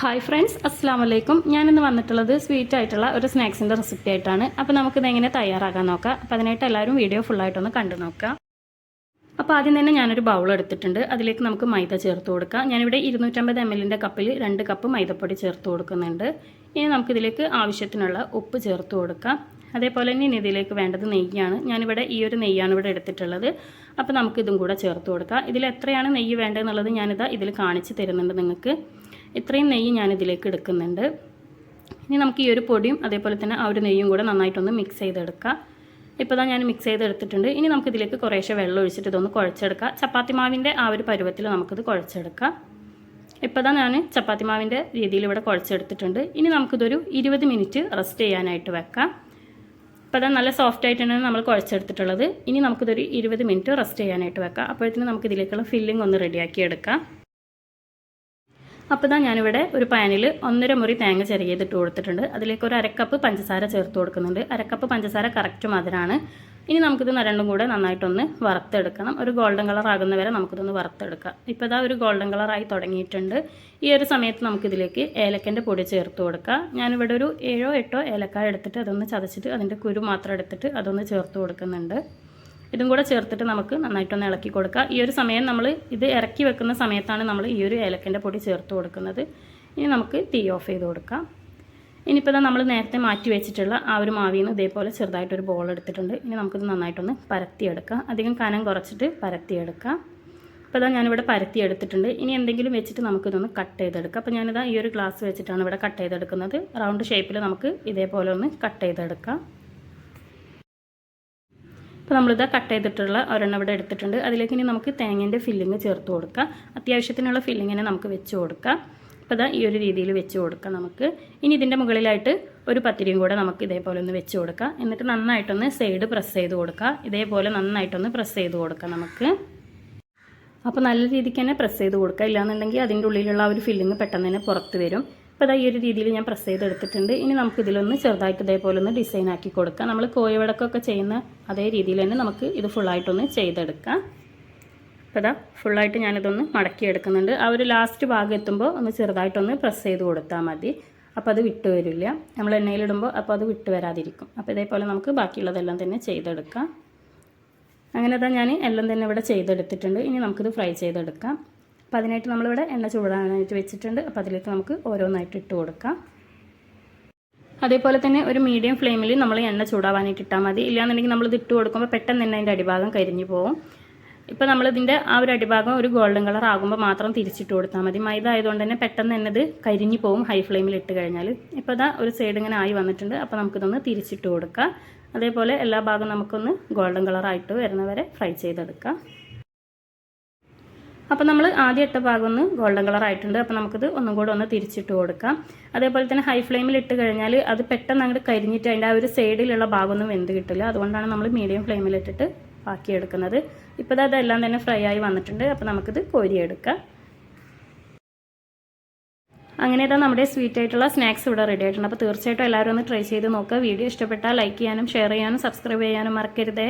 Hi friends അസ്സാം വലൈക്കും ഞാനിന്ന് വന്നിട്ടുള്ളത് സ്വീറ്റ് ആയിട്ടുള്ള ഒരു സ്നാക്സിന്റെ റെസിപ്പി ആയിട്ടാണ്. അപ്പോൾ നമുക്കിത് എങ്ങനെ തയ്യാറാക്കാൻ നോക്കാം. അപ്പോൾ അതിനായിട്ട് എല്ലാവരും വീഡിയോ ഫുള്ളായിട്ടൊന്ന് കണ്ടു നോക്കാം. അപ്പോൾ ആദ്യം തന്നെ ഞാനൊരു ബൗൾ എടുത്തിട്ടുണ്ട്. അതിലേക്ക് നമുക്ക് മൈദ ചേർത്ത് കൊടുക്കാം. ഞാനിവിടെ ഇരുന്നൂറ്റമ്പത് എം എല്ലിന്റെ കപ്പിൽ രണ്ട് കപ്പ് മൈദപ്പൊടി ചേർത്ത് കൊടുക്കുന്നുണ്ട്. ഇനി നമുക്കിതിലേക്ക് ആവശ്യത്തിനുള്ള ഉപ്പ് ചേർത്ത് കൊടുക്കാം. അതേപോലെ തന്നെ ഇനി ഇതിലേക്ക് വേണ്ടത് നെയ്യാണ്. ഞാനിവിടെ ഈ ഒരു നെയ്യാണ് ഇവിടെ എടുത്തിട്ടുള്ളത്. അപ്പോൾ നമുക്ക് ഇതും കൂടെ ചേർത്ത് കൊടുക്കാം. ഇതിൽ എത്രയാണ് നെയ്യ് വേണ്ടതെന്നുള്ളത് ഞാനിതാ ഇതിൽ കാണിച്ച് തരുന്നുണ്ട് നിങ്ങൾക്ക്. ഇത്രയും നെയ്യ് ഞാനിതിലേക്ക് എടുക്കുന്നുണ്ട്. ഇനി നമുക്ക് ഈ ഒരു പൊടിയും അതേപോലെ തന്നെ ആ ഒരു നെയ്യും കൂടെ നന്നായിട്ടൊന്ന് മിക്സ് ചെയ്തെടുക്കാം. ഇപ്പോൾ തന്നെ ഞാൻ മിക്സ് ചെയ്തെടുത്തിട്ടുണ്ട്. ഇനി നമുക്കിതിലേക്ക് കുറേശ്ശെ വെള്ളം ഒഴിച്ചിട്ട് ഇതൊന്ന് കുഴച്ചെടുക്കാം. ചപ്പാത്തി മാവിന്റെ ആ ഒരു പരുവത്തിൽ നമുക്കിത് കുഴച്ചെടുക്കാം. ഇപ്പോൾ തന്നെ ഞാൻ ചപ്പാത്തി മാവിന്റെ രീതിയിൽ ഇവിടെ കുഴച്ചെടുത്തിട്ടുണ്ട്. ഇനി നമുക്കിതൊരു ഇരുപത് മിനിറ്റ് റെസ്റ്റ് ചെയ്യാനായിട്ട് വെക്കാം. ഇപ്പോൾ തന്നെ നല്ല സോഫ്റ്റ് ആയിട്ടാണ് നമ്മൾ കുഴച്ചെടുത്തിട്ടുള്ളത്. ഇനി നമുക്കിതൊരു ഇരുപത് മിനിറ്റ് റെസ്റ്റ് ചെയ്യാനായിട്ട് വെക്കാം. അപ്പോഴത്തേന് നമുക്കിതിലേക്കുള്ള ഫില്ലിംഗ് ഒന്ന് റെഡിയാക്കി എടുക്കാം. അപ്പോൾ ഇതാ ഞാനിവിടെ ഒരു പാനിൽ ഒന്നര മുറി തേങ്ങ ചെറിയതിട്ട് കൊടുത്തിട്ടുണ്ട്. അതിലേക്ക് ഒരു അരക്കപ്പ് പഞ്ചസാര ചേർത്ത് കൊടുക്കുന്നുണ്ട്. അരക്കപ്പ് പഞ്ചസാര കറക്റ്റ് മധുരമാണ് ഇനി നമുക്കിത് നരണ്ടും കൂടെ നന്നായിട്ടൊന്ന് വറുത്തെടുക്കണം. ഒരു ഗോൾഡൻ കളർ ആകുന്ന വരെ നമുക്കിതൊന്ന് വറുത്തെടുക്കാം. ഇപ്പോൾ ഇതാ ഒരു ഗോൾഡൻ കളറായി തുടങ്ങിയിട്ടുണ്ട്. ഈ ഒരു സമയത്ത് നമുക്കിതിലേക്ക് ഏലക്കന്റെ പൊടി ചേർത്ത് കൊടുക്കാം. ഞാനിവിടെ ഒരു ഏഴോ എട്ടോ ഏലക്കായ എടുത്തിട്ട് അതൊന്ന് ചതച്ചിട്ട് അതിന്റെ കുരു മാത്രം എടുത്തിട്ട് അതൊന്ന് ചേർത്ത് കൊടുക്കുന്നുണ്ട്. ഇതും കൂടെ ചേർത്തിട്ട് നമുക്ക് നന്നായിട്ടൊന്ന് ഇളക്കി കൊടുക്കുക ഈ ഒരു സമയം നമ്മൾ ഇത് ഇറക്കി വെക്കുന്ന സമയത്താണ് നമ്മൾ ഈ ഒരു ഏലക്കന്റെ പൊടി ചേർത്ത് കൊടുക്കുന്നത്. ഇനി നമുക്ക് തീ ഓഫ് ചെയ്ത് കൊടുക്കാം. ഇനിയിപ്പോൾ നമ്മൾ നേരത്തെ മാറ്റി വെച്ചിട്ടുള്ള ആ ഒരു മാവിൽ നിന്ന് ഇതേപോലെ ചെറുതായിട്ടൊരു ബോൾ എടുത്തിട്ടുണ്ട്. ഇനി നമുക്കിത് നന്നായിട്ടൊന്ന് പരത്തിയെടുക്കാം. അധികം കനം കുറച്ചിട്ട് പരത്തിയെടുക്കാം. അപ്പോൾ ഇതാ ഞാനിവിടെ പരത്തി എടുത്തിട്ടുണ്ട് ഇനി എന്തെങ്കിലും വെച്ചിട്ട് നമുക്കിതൊന്ന് കട്ട് ചെയ്തെടുക്കാം. അപ്പോൾ ഞാനിതാ ഈ ഒരു ഗ്ലാസ് വെച്ചിട്ടാണ് ഇവിടെ കട്ട് ചെയ്തെടുക്കുന്നത്. റൗണ്ട് ഷേപ്പിൽ നമുക്ക് ഇതേപോലെ ഒന്ന് കട്ട് ചെയ്തെടുക്കാം. അപ്പോൾ നമ്മളിത് കട്ട് ചെയ്തിട്ടുള്ള ഒരെണ്ണം ഇവിടെ എടുത്തിട്ടുണ്ട്. അതിലേക്ക് ഇനി നമുക്ക് തേങ്ങേന്റെ ഫില്ലിങ് ചേർത്ത് കൊടുക്കാം. അത്യാവശ്യത്തിനുള്ള ഫില്ലിങ്ങിനെ നമുക്ക് വെച്ച് കൊടുക്കാം. അപ്പോൾ ഇതാ ഈ ഒരു രീതിയിൽ വെച്ച് കൊടുക്കാം നമുക്ക്. ഇനി ഇതിന്റെ മുകളിലായിട്ട് ഒരു പത്തിരിയും കൂടെ നമുക്ക് ഇതേപോലെ ഒന്ന് വെച്ച് കൊടുക്കാം. എന്നിട്ട് നന്നായിട്ടൊന്ന് സൈഡ് പ്രസ് ചെയ്ത് കൊടുക്കുക ഇതേപോലെ നന്നായിട്ടൊന്ന് പ്രസ് ചെയ്ത് കൊടുക്കാം നമുക്ക്. അപ്പോൾ നല്ല രീതിക്ക് തന്നെ പ്രസ് ചെയ്ത് കൊടുക്കുക ഇല്ലാന്നുണ്ടെങ്കിൽ അതിന്റെ ഉള്ളിലുള്ള ആ ഒരു ഫില്ലിങ് പെട്ടെന്ന് തന്നെ പുറത്ത് വരും. അപ്പോൾ ഇതാ ഈ ഒരു രീതിയിൽ ഞാൻ പ്രസ് ചെയ്തെടുത്തിട്ടുണ്ട് ഇനി നമുക്ക് ഇതിലൊന്ന് ചെറുതായിട്ട് ഇതേപോലെ ഒന്ന് ഡിസൈൻ ആക്കി കൊടുക്കാം. നമ്മൾ കോയവടക്കൊക്കെ ചെയ്യുന്ന അതേ രീതിയിൽ തന്നെ നമുക്ക് ഇത് ഫുള്ളായിട്ടൊന്ന് ചെയ്തെടുക്കാം. അപ്പോൾ ഇതാ ഫുള്ളായിട്ട് ഞാനിതൊന്ന് മടക്കി എടുക്കുന്നുണ്ട്. ആ ഒരു ലാസ്റ്റ് ഭാഗം എത്തുമ്പോൾ ഒന്ന് ചെറുതായിട്ടൊന്ന് പ്രസ് ചെയ്ത് കൊടുത്താൽ മതി. അപ്പോൾ അത് വിട്ട് വരില്ല. നമ്മൾ എണ്ണയിലിടുമ്പോൾ അപ്പോൾ അത് വിട്ടു വരാതിരിക്കും. അപ്പോൾ ഇതേപോലെ നമുക്ക് ബാക്കിയുള്ളതെല്ലാം തന്നെ ചെയ്തെടുക്കാം. അങ്ങനെ തന്നെ ഞാൻ എല്ലാം തന്നെ ഇവിടെ ചെയ്തെടുത്തിട്ടുണ്ട്. ഇനി നമുക്കിത് ഫ്രൈ ചെയ്തെടുക്കാം. അപ്പോൾ അതിനായിട്ട് നമ്മളിവിടെ എണ്ണ ചൂടാനായിട്ട് വെച്ചിട്ടുണ്ട്. അപ്പോൾ അതിലേക്ക് നമുക്ക് ഓരോന്നായിട്ട് ഇട്ട് കൊടുക്കാം. അതേപോലെ തന്നെ ഒരു മീഡിയം ഫ്ലെയിമിൽ നമ്മൾ എണ്ണ ചൂടാവാനായിട്ട് ഇട്ടാൽ മതി. ഇല്ലാന്നുണ്ടെങ്കിൽ നമ്മളിത് ഇട്ട് കൊടുക്കുമ്പോൾ പെട്ടെന്ന് തന്നെ അതിന്റെ അടിഭാഗം കരിഞ്ഞു പോകും ഇപ്പോൾ നമ്മളിതിന്റെ ആ ഒരു അടിഭാഗം ഒരു ഗോൾഡൻ കളർ ആകുമ്പോൾ മാത്രം തിരിച്ചിട്ട് കൊടുത്താൽ മതി. മൈദ ആയതുകൊണ്ട് തന്നെ പെട്ടെന്ന് തന്നെ ഇത് കരിഞ്ഞു പോകും ഹൈ ഫ്ലെയിമിൽ ഇട്ട് കഴിഞ്ഞാൽ ഇപ്പോൾ ഇതാ ഒരു സൈഡ് ഇങ്ങനെ ആയി വന്നിട്ടുണ്ട്. അപ്പോൾ നമുക്കിതൊന്ന് തിരിച്ചിട്ട് കൊടുക്കാം. അതേപോലെ എല്ലാ ഭാഗവും നമുക്കൊന്ന് ഗോൾഡൻ കളറായിട്ട് വരുന്നവരെ ഫ്രൈ ചെയ്തെടുക്കാം. അപ്പോൾ നമ്മൾ ആദ്യം ഇട്ട ഭാഗം ഒന്ന് ഗോൾഡൻ കളർ ആയിട്ടുണ്ട്. അപ്പോൾ നമുക്കിത് ഒന്നും കൂടെ ഒന്ന് തിരിച്ചിട്ട് കൊടുക്കാം. അതേപോലെ തന്നെ ഹൈ ഫ്ലെയിമിൽ ഇട്ട് കഴിഞ്ഞാൽ അത് പെട്ടെന്ന് അങ്ങോട്ട് കരിഞ്ഞിട്ട് അതിന്റെ ആ ഒരു സൈഡിലുള്ള ഭാഗമൊന്നും വെന്ത് കിട്ടില്ല. അതുകൊണ്ടാണ് നമ്മൾ മീഡിയം ഫ്ലെയിമിൽ ഇട്ടിട്ട് ബാക്കിയെടുക്കുന്നത് ഇപ്പോൾ അതെല്ലാം തന്നെ ഫ്രൈ ആയി വന്നിട്ടുണ്ട്. അപ്പോൾ നമുക്കിത് കോരിയെടുക്കാം. അങ്ങനെ ഇതാ നമ്മുടെ സ്വീറ്റ് ആയിട്ടുള്ള സ്നാക്സ് ഇവിടെ റെഡി ആയിട്ടുണ്ട്. അപ്പോൾ തീർച്ചയായിട്ടും എല്ലാവരും ഒന്ന് ട്രൈ ചെയ്ത് നോക്കുക. വീഡിയോ ഇഷ്ടപ്പെട്ടാൽ ലൈക്ക് ചെയ്യാനും ഷെയർ ചെയ്യാനും സബ്സ്ക്രൈബ് ചെയ്യാനും മറക്കരുതേ.